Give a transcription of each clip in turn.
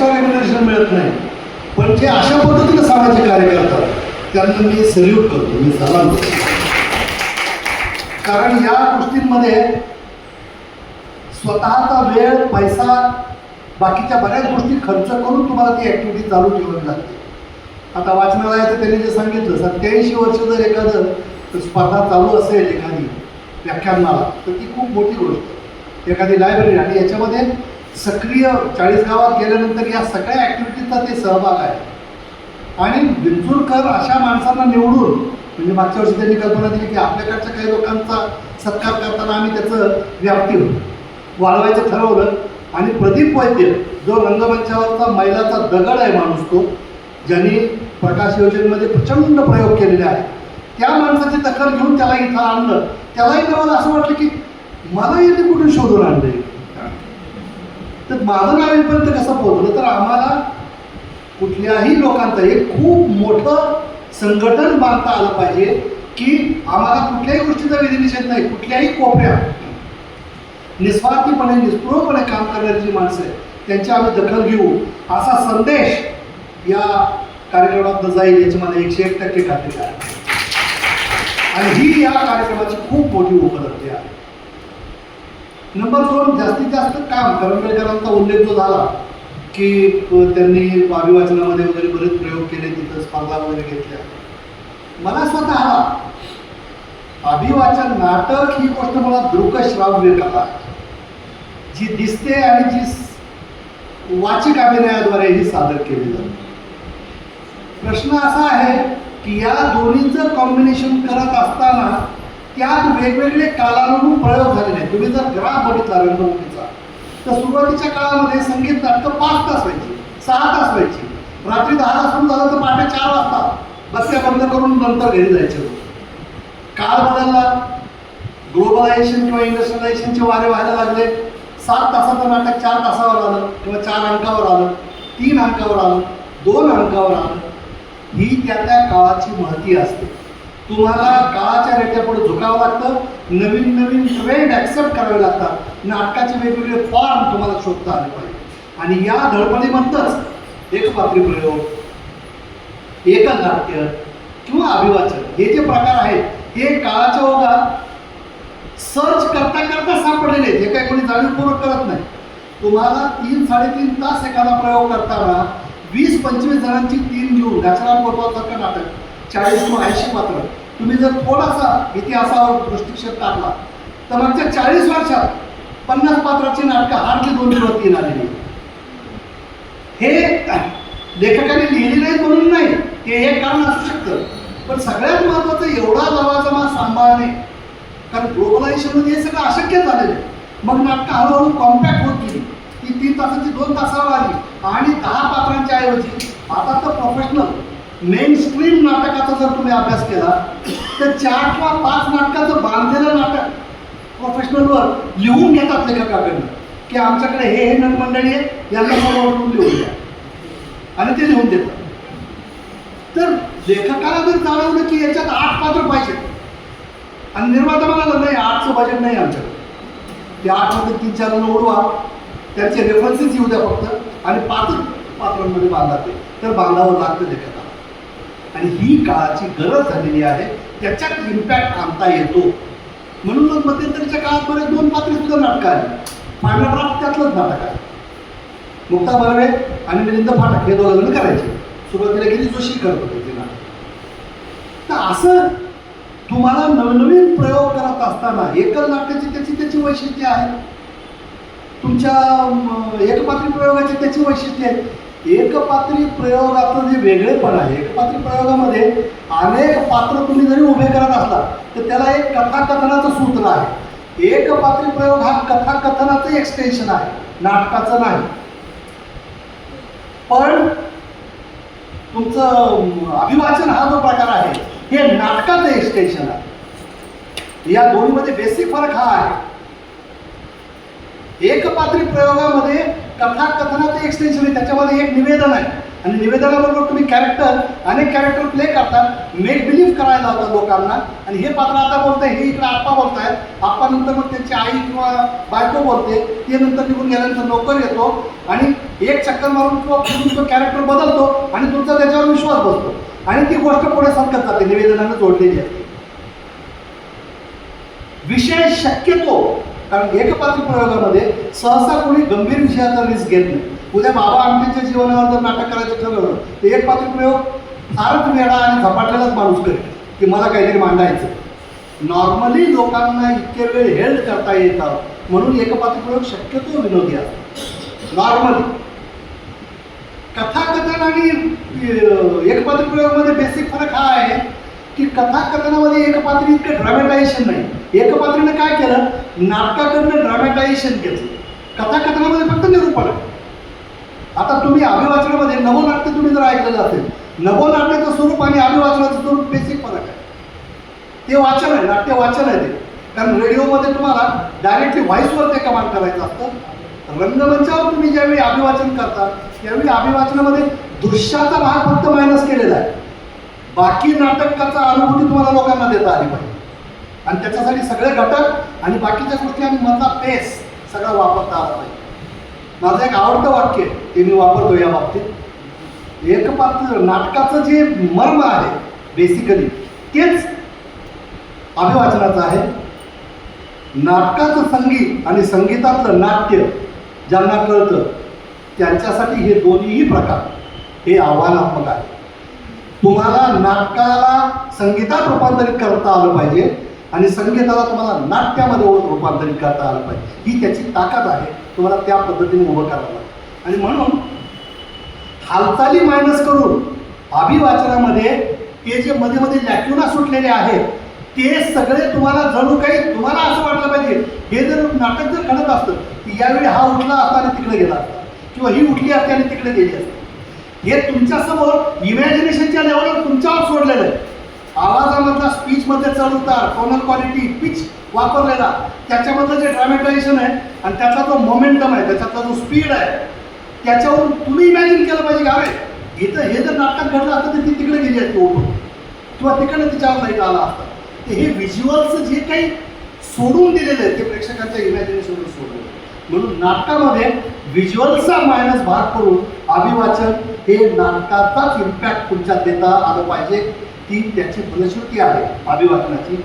Extra remuneration मिळत नाही. पण जे अशा पद्धतीने सामाजिक कार्य करतात. त्यांना मी सल्यूट करतो मी सलाम करतो. कारण या गोष्टींमध्ये स्वतःचा वेळ पैसा बाकीच्या बऱ्याच गोष्टी खर्च करून तुम्हाला ती ॲक्टिव्हिटी चालू ठेवावी लागते. आता वाचनालयाचं त्यांनी जे सांगितलं सत्याऐंशी वर्ष जर एखादं स्पर्धा चालू असेल एखादी व्याख्यानमाला तर ती खूप मोठी गोष्ट. एखादी लायब्ररी आणि याच्यामध्ये सक्रिय चाळीस गावात गेल्यानंतर या सगळ्या ॲक्टिव्हिटीजचा ते सहभाग आहे. आणि विंचुरकर अशा माणसांना निवडून म्हणजे मागच्या वर्षी त्यांनी कल्पना दिली की आपल्याकडच्या काही लोकांचा सत्कार करताना आम्ही त्याचं व्याप्ती वाढवायचं ठरवलं. आणि प्रदीप वैद्य जो रंगमंचावरचा मैलाचा दगड आहे माणूस तो ज्यांनी प्रकाश योजनेमध्ये प्रचंड प्रयोग केलेले आहेत. त्या माणसाची दखल घेऊन त्याला इथं आणलं. त्यालाही मला असं वाटलं की मला ते कुठून शोधून आणले तर माझं नाव कसं पोहोचलं? तर आम्हाला कुठल्याही लोकांचं एक खूप मोठं संघटन बांधता आलं पाहिजे की आम्हाला कुठल्याही गोष्टीचा विधिनिषेध नाही कुठल्याही कोपऱ्या निस्वार्थीपणे निस्पृहपणे काम करणारी जी माणसं आहेत त्यांची आम्ही दखल घेऊ. असा संदेश या कार्यक्रमात जाईल याची मला एकशे एक टक्के खात्री आहे. आणि ही या कार्यक्रमाची खूप मोठी उपलब्धी आहे. नंबर दोन जास्तीत जास्त काम. करंबेळकरांचा उल्लेख जो झाला की त्यांनी अभिवाचनामध्ये वगैरे बरेच प्रयोग केले तिथं स्पर्धा वगैरे घेतल्या. मला स्वतः अभिवाचन नाटक ही गोष्ट मला दृकश्राव्य कला जी दिसते आणि जी वाचिक अभिनयाद्वारे ही सादर केली जाते. प्रश्न असा आहे की या दोन्हीचं कॉम्बिनेशन करत असताना त्यात वेगवेगळे कालानुरूप प्रयोग झालेले आहेत. तुम्ही जर ग्राफ बघितला रंगभूमीचा तर सुरुवातीच्या काळामध्ये संगीत नाटकं पाच तास व्हायची सहा तास व्हायची. रात्री दहा तास झालं तर पहाटे चार वाजता बसल्या बंद करून नंतर घरी जायचे. काळ बदलला. ग्लोबलायझेशन किंवा इंडस्ट्रियलायझेशनचे वारे व्हायला लागले. सात तासाचं नाटक चार तासावर आलं किंवा चार अंकावर आलं तीन अंकावर आलं दोन अंकावर आलं. ही त्या त्या काळाची महती असते. तुम्हाला काळाच्या रेट्यापुढे झुकावं लागतं. नवीन नवीन ट्रेंड ॲक्सेप्ट करावे लागतात. नाटकाचे वेगवेगळे फॉर्म तुम्हाला शोधता आले पाहिजे. आणि या धडपडीमधनंच एकपात्री प्रयोग एकल नाट्य किंवा अभिवाचन हे जे प्रकार आहेत हे काळाच्या ओघात सर्च करता करता सापडलेले जे काही कोणी जाणीवपूर्वक करत नाही. तुम्हाला तीन साडेतीन तास एखादा प्रयोग करताना वीस पंचवीस जणांची टीम घेऊन गचराम गोपालसारखं नाटक चाळीस किंवा ऐंशी पात्र तुम्ही जर थोडासा इतिहासावर दृष्टिक्षेप टाकला तर मागच्या चाळीस वर्षात पन्नास पात्राची नाटकं हार्डली दोन किंवा तीन आलेली हे लेखकाने लिहिले नाही म्हणून नाही ते एक कारण असू शकतं. पण सगळ्यात महत्त्वाचं एवढा लवाजमा सांभाळणे कारण ग्लोबलायझेशनमध्ये हे सगळं अशक्य झालेलं आहे. मग नाटकं हळूहळू कॉम्पॅक्ट होत गेली. ती तीन तासाची दोन तासावर आली. आणि दहा पात्रांच्या ऐवजी आता तर प्रोफेशनल मेन स्ट्रीम नाटकाचा जर तुम्ही अभ्यास केला तर चार किंवा पाच नाटकाचं बांधलेलं नाटक प्रोफेशनलवर लिहून घेतात लेखकाकडनं की आमच्याकडे हे हे नटमंडळी आहे यांना समोरून लिहून द्या. आणि ते लिहून देतात. तर लेखकाला जर जाणवलं की याच्यात आठ पात्र पाहिजे आणि निर्माता म्हणाला नाही आठचं बजेट नाही आमच्याकडे. ते आठमध्ये तीन चार जण उडवा त्यांचे रेफरन्सेस येऊ द्या फक्त आणि पाच पात्रांमध्ये बांधा ते. तर बांधावं लागतं लेखकाला. आणि ही काळाची गरज झालेली आहे त्याच्यात इम्पॅक्ट आणता येतो. म्हणूनच मध्यंतरीच्या काळात बरेच दोन पात्रे सुद्धा नाटकं आली पांढरप्राप त्यातलंच नाटक आहे. मुक्ता बर्वे आणि मिलिंद फाटक हे दोघं लग्न करायचे. सुरुवातीला किती जोशी करत होते ते नाटक. तर असं तुम्हाला नवनवीन प्रयोग करत असताना एकल नाट्याची त्याची त्याची वैशिष्ट्ये आहेत. तुमच्या एकपात्री प्रयोगाची त्याची वैशिष्ट्ये आहेत. एकपात्री प्रयोगाचं जे वेगळेपण आहे. एकपात्री प्रयोगामध्ये अनेक पात्र तुम्ही जरी उभे करत असला तर त्याला एक कथाकथनाचं सूत्र आहे. एकपात्री प्रयोग हा कथाकथनाचं एक्सटेन्शन आहे. नाटकाचं नाही. पण तुमचं अभिवाचन हा जो प्रकार आहे हे नाटकाचं एक्सटेन्शन आहे. या दोन्हीमध्ये बेसिक फरक हा आहे. एकपात्री प्रयोगामध्ये कथाकथनाचं एक्सटेन्शन आहे त्याच्यामध्ये एक निवेदन आहे. आणि निवेदनाबरोबर तुम्ही कॅरेक्टर अनेक कॅरेक्टर प्ले करता. मेक बिलीव्ह करायला होतं लोकांना. आणि हे पात्र आता बोलतंय हे इकडे आप्पा बोलतायत. आप्पा नंतर मग त्यांची आई किंवा बायको बोलते. ते नंतर निघून गेल्यानंतर नोकर येतो. आणि एक चक्कर मारून किंवा तो कॅरेक्टर बदलतो आणि तुमचा त्याच्यावर विश्वास बसतो. आणि ती गोष्ट पुढे सरकत जाते निवेदनानं जोडलेली असते विषय शक्यतो कारण एकपात्री प्रयोगामध्ये सहसा कोणी गंभीर विषयाचा रिस्क घेत नाही. उद्या बाबा आमटेच्या जीवनावर जर नाटक करायचं ठरवलं तर एकपात्री प्रयोग फारच वेळा आणि झपाटलेलाच माणूस करेल की मला काहीतरी मांडायचं. नॉर्मली लोकांना इतके वेळ हेल्ड करता येतात म्हणून एकपात्री प्रयोग शक्यतो विनोदी असतो. नॉर्मली कथाकथन आणि एकपात्री प्रयोगमध्ये बेसिक फरक हा आहे की कथाकथनामध्ये एकपात्री इतकं ड्रामॅटायझेशन नाही. एकपात्रीनं काय केलं? नाटकाकडनं ड्रामॅटायझेशन घेतलं. कथाकथनामध्ये फक्त निरूपण आहे. आता तुम्ही अभिवाचनामध्ये नवनाट्य तुम्ही जर ऐकलेलं असेल नवनाट्याचं स्वरूप आणि अभिवाचनाचं स्वरूप बेसिक फरक आहे. ते वाचन आहे नाट्य वाचन आहे ते. कारण रेडिओमध्ये तुम्हाला डायरेक्टली व्हॉइसवर ते कमांड करायचं असतं. रंगमंचावर तुम्ही ज्यावेळी अभिवाचन करता त्यावेळी अभिवाचनामध्ये दृश्याचा भाग फक्त मायनस केलेला आहे. बाकी नाटकाचा अनुभूती तुम्हाला लोकांना देता आली पाहिजे. आणि त्याच्यासाठी सगळे घटक आणि बाकीच्या गोष्टी आणि मधला पेस सगळं वापरता आला पाहिजे. माझं एक आवडतं वाक्य ते मी वापरतो या बाबतीत. एकपात्र नाटकाचं जे मर्म आहे बेसिकली तेच अभिवाचनाचं आहे. नाटकाचं संगीत आणि संगीतातलं नाट्य ज्यांना कळतं त्यांच्यासाठी हे दोन्हीही प्रकार हे आव्हानात्मक आहे तुम्हाला नाटकाला संगीतात रूपांतरित करता आलं पाहिजे आणि संगीताला तुम्हाला नाट्यामध्ये रूपांतरित करता आलं पाहिजे. ही त्याची ताकद आहे. तुम्हाला त्या पद्धतीने उभं करावं लागतं. आणि म्हणून हालचाली मायनस करून अभिवाचनामध्ये ते जे मध्ये मध्ये लॅक्युना सुटलेले आहेत ते सगळे तुम्हाला जणू काही तुम्हाला असं वाटलं पाहिजे. हे जर नाटक जर घडत असतं की यावेळी हा उठला असता आणि तिकडे गेला असता किंवा ही उठली असते आणि तिकडे गेली असते हे तुमच्यासमोर इमॅजिनेशनच्या लेवलवर तुमच्यावर सोडलेलं आहे. आवाजामधला स्पीचमध्ये चढ उतार टोनल क्वालिटी पिच वापरलेला त्याच्यामधलं जे ड्रामॅटायझेशन आहे आणि त्याचा जो मोमेंटम आहे त्याच्यातला जो स्पीड आहे त्याच्यावरून तुम्ही इमॅजिन केलं पाहिजे की अरे इथं हे जर नाटक घडलं असतं तर ती तिकडे गेली आहेत तो किंवा तिकडे तिच्यावर लाइट आला असता. ते हे व्हिज्युअल्स जे काही सोडून दिलेलं आहे ते प्रेक्षकांच्या इमॅजिनेशनवर सोडलेलं म्हणून नाटकामध्ये व्हिज्युअलचा मायनस भाग करून अभिवाचन हे नाटकाचाच इम्पॅक्ट तुमच्यात देता आलं पाहिजे ती त्याची फलश्रुती आहे अभिवाचनाची.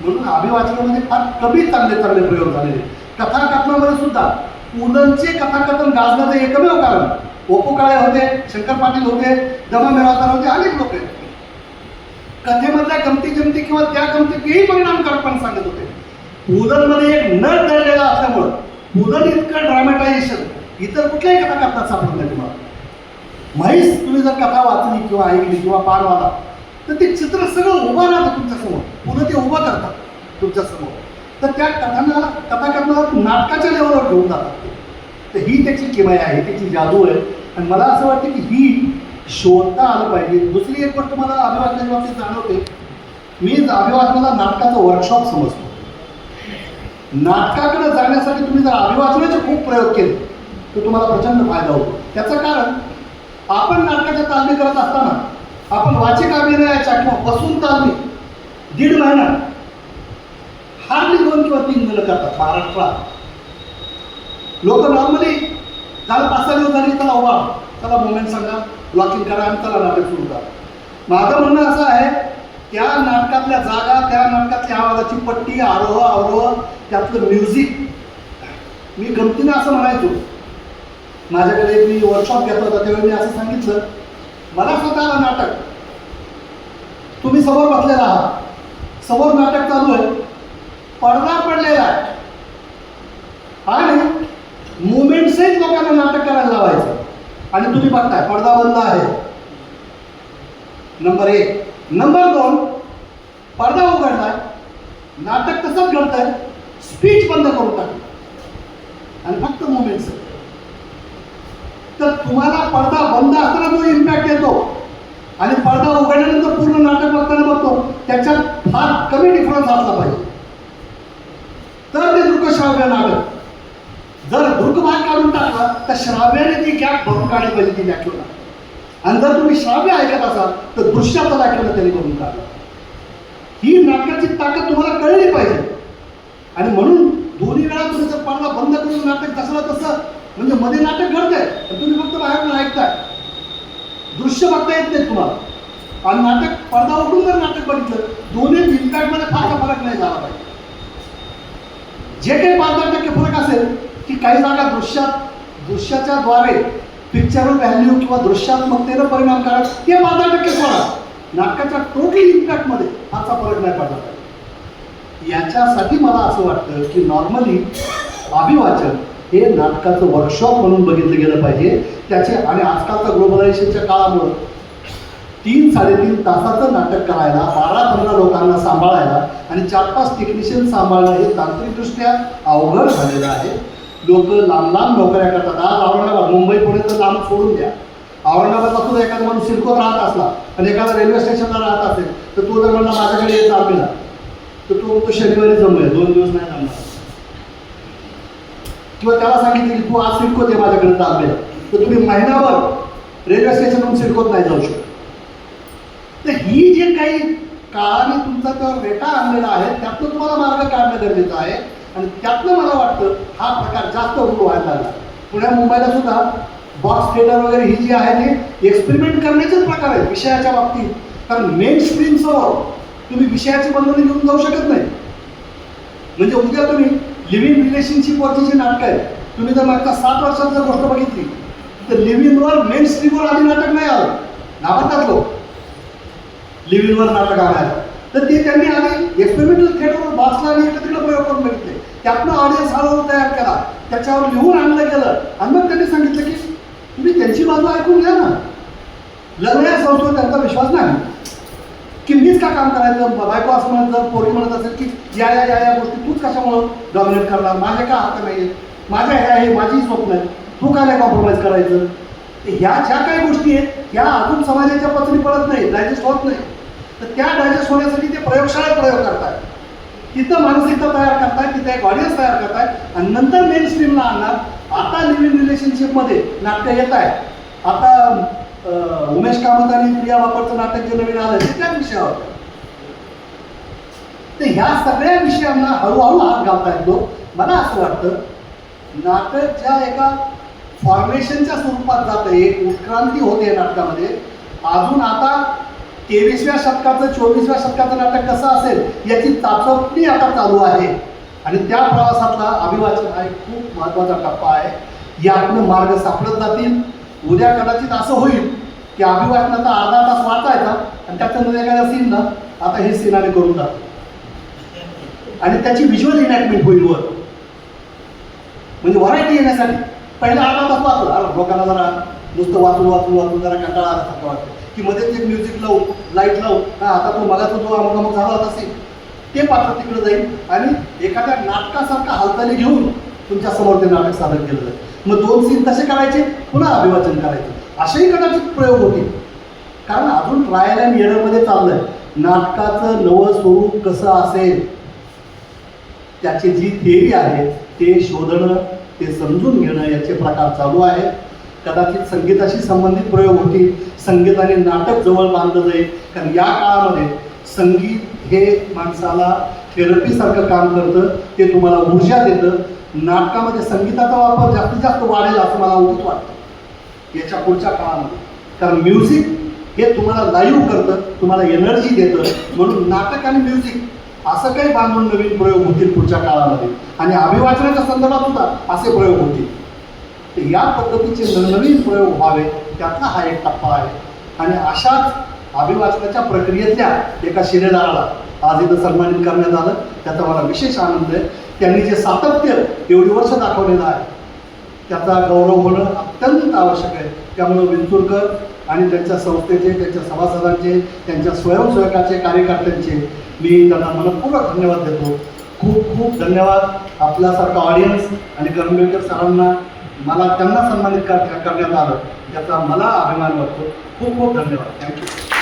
म्हणून अभिवाचनामध्ये फार कमी चांगले चांगले प्रयोग झालेले कथाकथनामध्ये सुद्धा पुलंचे कथाकथन गाजण्याचं एकमेव कारण ओपू काळे होते शंकर पाटील होते दमा मिरासदार होते अनेक लोक आहेत. कथेमधल्या गमती जमती किंवा त्या गमतीतही परिणामकारकपणे सांगत होते. पुलंमध्ये एक नट दळलेला असल्यामुळं पुलन इतकं ड्रामॅटायझेशन इतर कुठल्याही कथाकथनात सापडत नाही तुम्हाला. म्हैस तुम्ही जर कथा वाचली किंवा ऐकली किंवा पार वाला तर ते चित्र सगळं उभं राहतं तुमच्यासमोर पुन्हा ते उभं करतात तुमच्यासमोर तर त्या कथांना कथाकथनाला नाटकाच्या लेवलवर घेऊन जातात ते. तर ही त्याची किमया आहे त्याची जादू आहे. आणि मला असं वाटतं की ही शोधता आलं पाहिजे. दुसरी एक गोष्ट मला अभिवाचनाच्या बाबतीत जाणवते. मी अभिवाचनाला नाटकाचं वर्कशॉप समजतो. नाटकाकडे जाण्यासाठी तुम्ही जर अभिवाचनाचे खूप प्रयोग केले तर तुम्हाला प्रचंड फायदा होतो. त्याचं कारण आपण नाटकाच्या तालमी करत असताना आपण वाचिक अभिनयाच्या किंवा बसून तालमी दीड महिना हार्डली दोन किंवा तीन मुलं करतात महाराष्ट्रात. लोक नॉर्मली चाल पाच सहा दिवस झाली चला उभा चला मुवमेंट सांगा ब्लॉकिंग करा आणि चला नाटक सुरू करा. माझं म्हणणं असं आहे त्या नाटकातल्या जागा त्या नाटकातल्या आवाजाची पट्टी आरोह अवरोह त्यातलं म्युझिक मी गमतीने असं म्हणायचो माझ्याकडे एक मी वर्कशॉप घेतला होता त्यावेळी मी असं सांगितलं मला स्वतःला नाटक? तुम्ही समोर बसलेला आहात. समोर नाटक चालू आहे. पडदा पडलेला आहे. आणि मुवमेंटसहित लोकांना नाटक करायला लावायचं. आणि तुम्ही बघताय पडदा बंद आहे. नंबर एक. नंबर दोन पडदा उघडलाय. नाटक तसंच घडतंय. स्पीच बंद करून टाक आणि फक्त मुवमेंट्स तर तुम्हाला पडदा बंद असताना तो इम्पॅक्ट येतो. आणि पडदा उघडल्यानंतर पूर्ण नाटक बघताना बघतो. त्याच्यात फार कमी डिफरन्स असला पाहिजे. तर ते दृकश्राव्य नाटक जर दृक भाग काढून टाकला तर श्राव्याने ती गॅप भरून काढली पाहिजे ती व्याख्याला आणि जर तुम्ही श्राव्य ऐकत असाल तर दृश्याचं व्याख्यान त्यांनी भरून काढलं. ही नाटकाची ताकद तुम्हाला कळली पाहिजे. आणि म्हणून दोन्ही वेळा तुम्ही जर पडदा बंद करून नाटक जसला तसं म्हणजे मध्ये नाटक घडतंय पण तुम्ही फक्त बाहेरून ऐकताय. दृश्य बघता येत नाही तुम्हाला. आणि नाटक पडदा उघडून जर नाटक बघितलं दोन्ही मध्ये फारसा फरक नाही झाला पाहिजे. जे काही पाच दहा टक्के फरक असेल की काही जागा दृश्यात दृश्याच्या द्वारे पिक्चरल व्हॅल्यू किंवा दृश्यात्मकतेनं परिणाम करा ते पाच दहा टक्के सोडा. नाटकाच्या टोटली इम्पॅक्टमध्ये फारसा फरक नाही पडला पाहिजे. याच्यासाठी मला असं वाटतं की नॉर्मली अभिवाचन हे नाटकाचं वर्कशॉप म्हणून बघितलं गेलं पाहिजे. त्याचे आणि आजकालच्या ग्लोबलायझेशनच्या काळामुळं तीन साडेतीन तासाचं नाटक करायला बारा पंधरा लोकांना सांभाळायला आणि चार पाच टेक्निशियन सांभाळणं हे तांत्रिकदृष्ट्या अवघड झालेलं आहे. लोक लांब लांब नोकऱ्या करतात. आज औरंगाबाद मुंबई पुणे तर लांब सोडून द्या. औरंगाबादला सुद्धा एखादा माणूस सिडकोत राहत असला आणि एखादा रेल्वे स्टेशनला राहत असेल तर तो जर म्हणला माझ्याकडे येत आर्मीला तर तो तो शनिवारी जमूया दोन दिवस नाही जमणार. किंवा त्याला सांगितलं की तू आज सिडकोत आहे माझ्याकडे तारखेला तर तुम्ही महिनाभर रेल्वे स्टेशनवरून सिडकोत नाही जाऊ शकत. तर ही जे काही काळाने तुमचा तर रेटा आणलेला आहे त्यातनं तुम्हाला मार्ग काढणं गरजेचं आहे. आणि त्यातनं मला वाटतं हा प्रकार जास्त उभं व्हायला लागला. पुण्या मुंबईला सुद्धा बॉक्स थिएटर वगैरे ही जी आहे ते एक्सपेरिमेंट करण्याचेच प्रकार आहेत विषयाच्या बाबतीत. कारण मेन स्क्रीनसमोर तुम्ही विषयाची बंधने घेऊन जाऊ शकत नाही. म्हणजे उद्या तुम्ही लिव्हिंग रिलेशनशिपवरची जी नाटकं आहेत तुम्ही जर मागच्या सात वर्षात जर गोष्ट बघितली तर लिव्हिंगवर मेन स्ट्रीमवर आधी नाटक नाही आलं. नावातात लोक. लिव्हिंगवर नाटक आणायला. तर ते त्यांनी आधी एक्सपेरिमेंटल थिएटरवर वाचला आणि एकत्रित प्रयोग करून बघितले. त्यातनं ऑडियन्स हळूहळू तयार केला. त्याच्यावर लिहून आणलं गेलं. आणि मग त्यांनी सांगितलं की तुम्ही त्यांची बाजू ऐकून घ्या ना. लग्न या संस्थेवर त्यांचा विश्वास नाही. की मीच का काम करायचं? बायको असं म्हणत जर पोरी म्हणत असेल की या या या या गोष्टी कशामुळं डॉमिनेट करणार? माझ्या का हक्क नाही माझ्या हे आहे माझी स्वप्न आहे. तू काय नाही कॉम्प्रोमाइज करायचं? ह्या ज्या काही गोष्टी आहेत ह्या अजून समाजाच्या पचनी पडत नाही डायजेस्ट होत नाही तर त्या डायजेस्ट होण्यासाठी ते प्रयोगशाळेत प्रयोग करतात. तिथं मानसिकता तयार करताय तिथं एक ऑडियन्स तयार करताय आणि नंतर मेन स्ट्रीमला आणणार. आता लिव्हिंग रिलेशनशिपमध्ये नाट्य येत आहे आता उमेश कामत आणि प्रिया बापटचं नाटक जे नवीन आलं ते त्याच विषयावर. तर ह्या सगळ्या विषयांना हळूहळू हात घालता येतो. मला असं वाटतं नाटक ज्या एका फॉर्मेशनच्या स्वरूपात जातं एक उत्क्रांती होते नाटकामध्ये. अजून आता तेवीसव्या शतकाचं चोवीसव्या शतकाचं नाटक कसं असेल याची चाचपणी आता चालू आहे. आणि त्या प्रवासातला अभिवाचन हा एक खूप महत्त्वाचा टप्पा आहे. यातनं मार्ग सापडत जातील. उद्या कदाचित असं होईल की अभिवाचनाचा अर्धा तास वाचायचा आणि त्याच्यामध्ये एखाद्या सीन ना आता हे सीन करून जातो आणि त्याची व्हिज्युअल इनॅक्टमेंट होईल वर. म्हणजे व्हरायटी येण्यासाठी. पहिला आरामात तास वाचला? अरे लोकांना जरा नुसतं वाचून वाचून वाचून जरा कंटाळा आल्यासारखं वाटतं. की मध्येच ते म्युझिक लावून लाइट लावून हा आता तो मला जो अमुक अमुक झाला होता ते पात्र तिकडे जाईल आणि एखाद्या नाटकासारखा हालचाली घेऊन तुमच्यासमोर ते नाटक सादर केलं जाईल. मग दोन सीन तसे करायचे? पुन्हा अभिवाचन करायचे. असेही कदाचित प्रयोग होतील. कारण अजून ट्रायल अँड एररमध्ये चाललंय. नाटकाचं नवं स्वरूप कसं असेल? त्याची जी थेरी आहे ते शोधणं ते समजून घेणं याचे प्रकार चालू आहेत. कदाचित संगीताशी संबंधित प्रयोग होतील संगीताने नाटक जवळ बांधलं जाईल. कारण या काळामध्ये संगीत हे माणसाला थेरपीसारखं काम करतं ते तुम्हाला ऊर्जा देतं. नाटकामध्ये संगीताचा वापर जास्तीत जास्त वाढेल असं मला उचित वाटतं. याच्या पुढच्या काळामध्ये. कारण म्युझिक हे तुम्हाला लाईव्ह करतं तुम्हाला एनर्जी देतं. म्हणून नाटक आणि म्युझिक असं काही बांधून नवीन प्रयोग होतील पुढच्या काळामध्ये. आणि अभिवाचनाच्या संदर्भात सुद्धा असे प्रयोग होतील. तर या पद्धतीचे नवनवीन प्रयोग व्हावे त्यातला हा एक टप्पा आहे. आणि अशाच अभिवाचनाच्या प्रक्रियेतल्या एका शिलेदाराला आज इथं सन्मानित करण्यात आलं. त्याचा मला विशेष आनंद आहे. त्यांनी जे सातत्य एवढी वर्ष दाखवलेलं आहे त्याचा गौरव होणं अत्यंत आवश्यक आहे. त्यामुळं विंचुरकर आणि त्यांच्या संस्थेचे त्यांच्या सभासदांचे त्यांच्या स्वयंसेवकाचे कार्यकर्त्यांचे मी त्यांना मनपूर्वक धन्यवाद देतो. खूप खूप धन्यवाद आपल्यासारखा ऑडियन्स आणि कर्मवेकर सरांना. मला त्यांना सन्मानित कर करण्यात आलं. त्याचा मला अभिमान वाटतो. खूप खूप धन्यवाद. थँक्यू